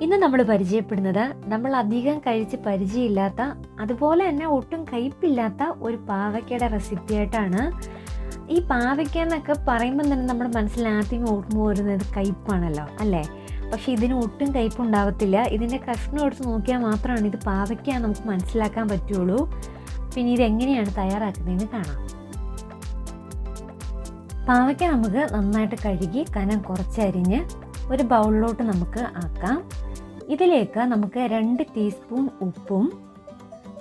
ഇന്ന് നമ്മൾ പരിചയപ്പെടുന്നത് നമ്മൾ അധികം കഴിച്ച് പരിചയമില്ലാത്ത അതുപോലെ തന്നെ ഒട്ടും കയ്പില്ലാത്ത ഒരു പാവയ്ക്കയുടെ റെസിപ്പി ആയിട്ടാണ്. ഈ പാവയ്ക്ക എന്നൊക്കെ പറയുമ്പോൾ തന്നെ നമ്മുടെ മനസ്സിൽ ആദ്യം ഓർമ്മ വരുന്നത് കയ്പാണല്ലോ അല്ലേ? പക്ഷേ ഇതിന് ഒട്ടും കയ്പുണ്ടാവത്തില്ല. ഇതിന്റെ കഷ്ണം എടുത്ത് നോക്കിയാൽ മാത്രമാണ് ഇത് പാവയ്ക്ക നമുക്ക് മനസ്സിലാക്കാൻ പറ്റുള്ളൂ. പിന്നെ ഇതെങ്ങനെയാണ് തയ്യാറാക്കുന്നതെന്ന് കാണാം. പാവയ്ക്ക നമുക്ക് നന്നായിട്ട് കഴുകി കനം കുറച്ചരിഞ്ഞ് ഒരു ബൗളിലോട്ട് നമുക്ക് ആക്കാം. ഇതിലേക്ക് നമുക്ക് രണ്ട് ടീസ്പൂൺ ഉപ്പും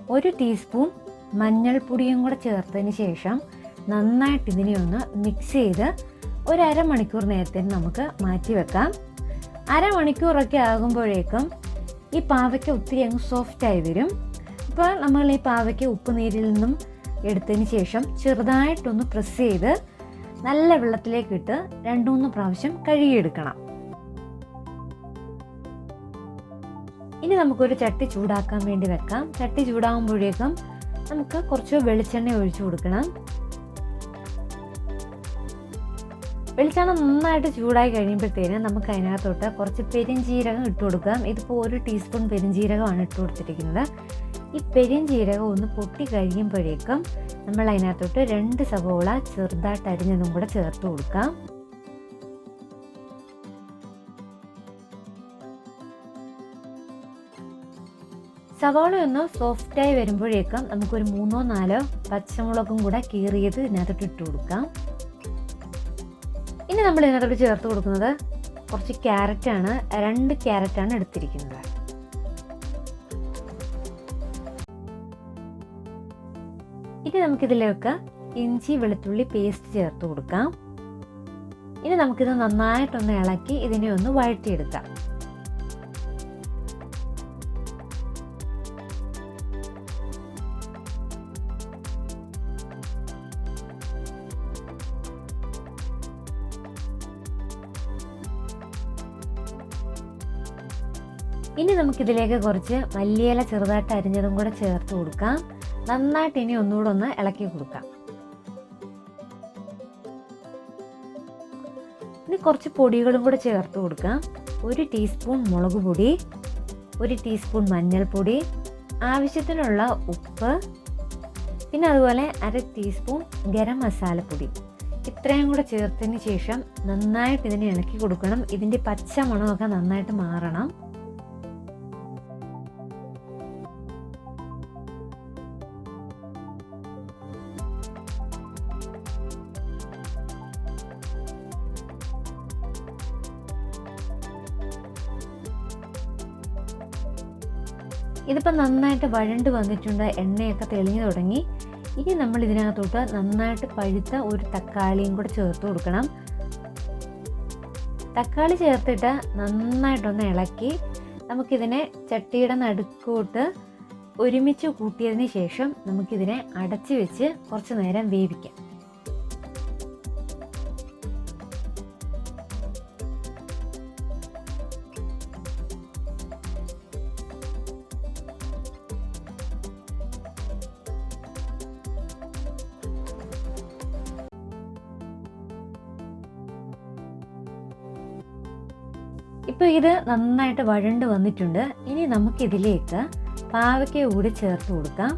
ഒരു ടീസ്പൂൺ മഞ്ഞൾപ്പൊടിയും കൂടെ ചേർത്തതിന് ശേഷം നന്നായിട്ട് ഇതിനെ ഒന്ന് മിക്സ് ചെയ്ത് ഒരു അരമണിക്കൂർ നേരത്തേന് നമുക്ക് മാറ്റി വെക്കാം. അരമണിക്കൂറൊക്കെ ആകുമ്പോഴേക്കും ഈ പാവയ്ക്ക ഒത്തിരി അങ്ങ് സോഫ്റ്റായി വരും. അപ്പോൾ നമ്മൾ ഈ പാവയ്ക്ക ഉപ്പ് നീരിൽ നിന്നും എടുത്തതിന് ശേഷം ചെറുതായിട്ടൊന്ന് പ്രസ് ചെയ്ത് നല്ല വെള്ളത്തിലേക്ക് ഇട്ട് മൂന്ന് പ്രാവശ്യം കഴുകിയെടുക്കണം. ഇനി നമുക്കൊരു ചട്ടി ചൂടാക്കാൻ വേണ്ടി വെക്കാം. ചട്ടി ചൂടാകുമ്പോഴേക്കും നമുക്ക് കുറച്ച് വെളിച്ചെണ്ണ ഒഴിച്ചു കൊടുക്കണം. വെളിച്ചെണ്ണ നന്നായിട്ട് ചൂടായി കഴിയുമ്പോഴത്തേന് നമുക്ക് അതിനകത്തോട്ട് കുറച്ച് പെരിഞ്ജീരകം ഇട്ട് കൊടുക്കാം. ഇതിപ്പോൾ ഒരു ടീസ്പൂൺ പെരിഞ്ജീരകമാണ് ഇട്ട് കൊടുത്തിരിക്കുന്നത്. ഈ പെരിഞ്ജീരകം ഒന്ന് പൊട്ടി കഴിയുമ്പോഴേക്കും നമ്മൾ അതിനകത്തോട്ട് രണ്ട് സവോള ചെറുതായിട്ട് അരിഞ്ഞതും കൂടെ ചേർത്ത് കൊടുക്കാം. സവാള ഒന്ന് സോഫ്റ്റായി വരുമ്പോഴേക്കും നമുക്കൊരു മൂന്നോ നാലോ പച്ചമുളകും കൂടെ കീറിയത് ഇതിനകത്തോട്ട് ഇട്ട് കൊടുക്കാം. ഇനി നമ്മൾ ഇതിനകത്തോട്ട് ചേർത്ത് കൊടുക്കുന്നത് കുറച്ച് ക്യാരറ്റാണ് രണ്ട് ക്യാരറ്റാണ് എടുത്തിരിക്കുന്നത്. ഇനി നമുക്കിതിലേക്ക് ഇഞ്ചി വെളുത്തുള്ളി പേസ്റ്റ് ചേർത്ത് കൊടുക്കാം. ഇനി നമുക്കിത് നന്നായിട്ടൊന്ന് ഇളക്കി ഇതിനെ ഒന്ന് വഴറ്റിയെടുക്കാം. ഇനി നമുക്കിതിലേക്ക് കുറച്ച് മല്ലിയില ചെറുതായിട്ട് അരിഞ്ഞതും കൂടെ ചേർത്ത് കൊടുക്കാം. നന്നായിട്ട് ഇനി ഒന്നുകൂടെ ഒന്ന് ഇളക്കി കൊടുക്കാം. ഇനി കുറച്ച് പൊടികളും കൂടെ ചേർത്ത് കൊടുക്കാം. ഒരു ടീസ്പൂൺ മുളക് പൊടി ഒരു ടീസ്പൂൺ മഞ്ഞൾപ്പൊടി ആവശ്യത്തിനുള്ള ഉപ്പ് പിന്നെ അതുപോലെ അര ടീസ്പൂൺ ഗരം മസാലപ്പൊടി. ഇത്രയും കൂടെ ചേർത്തതിന് ശേഷം നന്നായിട്ട് ഇതിനെ ഇളക്കി കൊടുക്കണം. ഇതിന്റെ പച്ച മണമൊക്കെ നന്നായിട്ട് മാറണം. ഇതിപ്പോൾ നന്നായിട്ട് വഴണ്ട് വന്നിട്ടുണ്ട് എണ്ണയൊക്കെ തെളിഞ്ഞു തുടങ്ങി. ഇനി നമ്മൾ ഇതിനകത്തോട്ട് നന്നായിട്ട് പഴുത്ത ഒരു തക്കാളിയും കൂടെ ചേർത്ത് കൊടുക്കണം. തക്കാളി ചേർത്തിട്ട് നന്നായിട്ടൊന്ന് ഇളക്കി നമുക്കിതിനെ ചട്ടിയുടെ നടുക്കോട്ട് ഒരുമിച്ച് കൂട്ടിയതിന് ശേഷം നമുക്കിതിനെ അടച്ചു വെച്ച് കുറച്ച് നേരം വേവിക്കാം. ഇപ്പോൾ ഇത് നന്നായിട്ട് വഴണ്ട് വന്നിട്ടുണ്ട്. ഇനി നമുക്കിതിലേക്ക് പാവയ്ക്ക കൂടി ചേർത്ത് കൊടുക്കാം.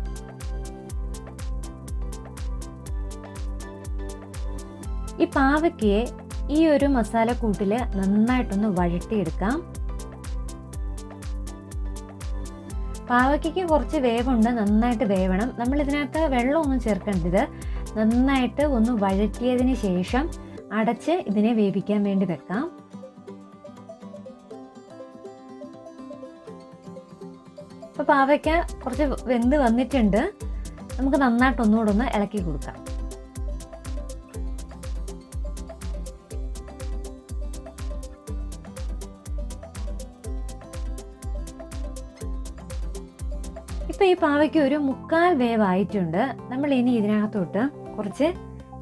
ഈ പാവയ്ക്കയെ ഈ ഒരു മസാല കൂട്ടിൽ നന്നായിട്ടൊന്ന് വഴട്ടിയെടുക്കാം പാവയ്ക്കയ്ക്ക് കുറച്ച് വേവുണ്ട് നന്നായിട്ട് വേവണം. നമ്മൾ ഇതിനകത്ത് വെള്ളമൊന്നും ചേർക്കേണ്ടത് നന്നായിട്ട് ഒന്ന് വഴറ്റിയതിന് ശേഷം അടച്ച് ഇതിനെ വേവിക്കാൻ വേണ്ടി വെക്കാം. ഇപ്പോൾ പാവയ്ക്ക കുറച്ച് വെന്ത് വന്നിട്ടുണ്ട്. നമുക്ക് നന്നായിട്ട് ഒന്നുകൂടെ ഒന്ന് ഇളക്കി കൊടുക്കാം. ഇപ്പം ഈ പാവയ്ക്ക് ഒരു മുക്കാൽ വേവായിട്ടുണ്ട്. നമ്മൾ ഇനി ഇതിനകത്തോട്ട് കുറച്ച്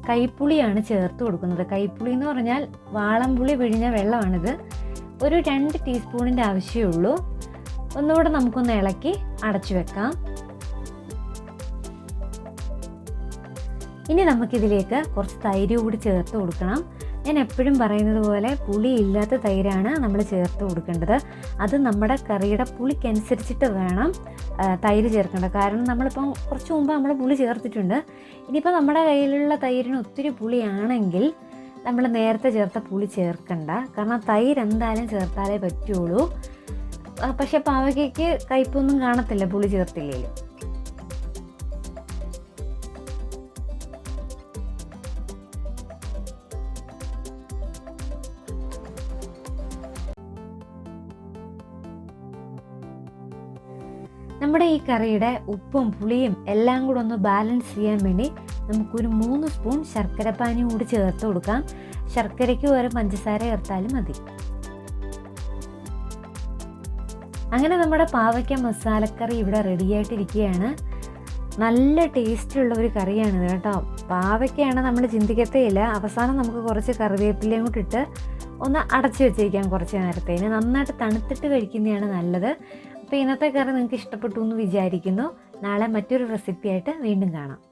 കൈപ്പുളിയാണ് ചേർത്ത് കൊടുക്കുന്നത്. കൈപ്പുളി എന്ന് പറഞ്ഞാൽ വാളംപുളി പിഴിഞ്ഞ വെള്ളമാണിത്. ഒരു രണ്ട് ടീസ്പൂണിന്റെ ആവശ്യമേ ഉള്ളൂ ഒന്നുകൂടെ നമുക്കൊന്ന് ഇളക്കി അടച്ചു വെക്കാം. ഇനി നമുക്കിതിലേക്ക് കുറച്ച് തൈര് കൂടി ചേർത്ത് കൊടുക്കണം. ഞാൻ എപ്പോഴും പറയുന്നത് പോലെ പുളി ഇല്ലാത്ത തൈരാണ് നമ്മൾ ചേർത്ത് കൊടുക്കേണ്ടത്. അത് നമ്മുടെ കറിയുടെ പുളിക്കനുസരിച്ചിട്ട് വേണം തൈര് ചേർക്കേണ്ടത്. കാരണം നമ്മളിപ്പം കുറച്ച് മുമ്പ് നമ്മൾ പുളി ചേർത്തിട്ടുണ്ട്. ഇനിയിപ്പോൾ നമ്മുടെ കയ്യിലുള്ള തൈരിന് ഒത്തിരി പുളിയാണെങ്കിൽ നമ്മൾ നേരത്തെ ചേർത്ത പുളി ചേർക്കണ്ട. കാരണം തൈര് എന്തായാലും ചേർത്താലേ പറ്റുള്ളൂ. പക്ഷെ പാവയ്ക്കയ്ക്ക് കയ്പൊന്നും കാണത്തില്ല പുളി ചേർത്തില്ലേലും. നമ്മുടെ ഈ കറിയുടെ ഉപ്പും പുളിയും എല്ലാം കൂടെ ഒന്ന് ബാലൻസ് ചെയ്യാൻ വേണ്ടി നമുക്കൊരു മൂന്ന് സ്പൂൺ ശർക്കരപ്പാനി കൂടി ചേർത്ത് കൊടുക്കാം. ശർക്കരയ്ക്ക് പകരം പഞ്ചസാര ചേർത്താലും മതി. അങ്ങനെ നമ്മുടെ പാവയ്ക്ക മസാലക്കറി ഇവിടെ റെഡിയായിട്ടിരിക്കുകയാണ് നല്ല ടേസ്റ്റുള്ള ഒരു കറിയാണ് കേട്ടോ. പാവയ്ക്കയാണ് നമ്മൾ ചിന്തിക്കത്തേയില്ല. അവസാനം നമുക്ക് കുറച്ച് കറിവേപ്പിലയും കൂടി ഇട്ട് ഒന്ന് അടച്ചു വെച്ചേക്കാം കുറച്ച് നേരത്തേന് നന്നായിട്ട് തണുത്തിട്ട് കഴിക്കുന്നതാണ് നല്ലത്. അപ്പോൾ ഇന്നത്തെ കറി നിങ്ങൾക്ക് ഇഷ്ടപ്പെട്ടു എന്ന് വിചാരിക്കുന്നു. നാളെ മറ്റൊരു റെസിപ്പിയായിട്ട് വീണ്ടും കാണാം.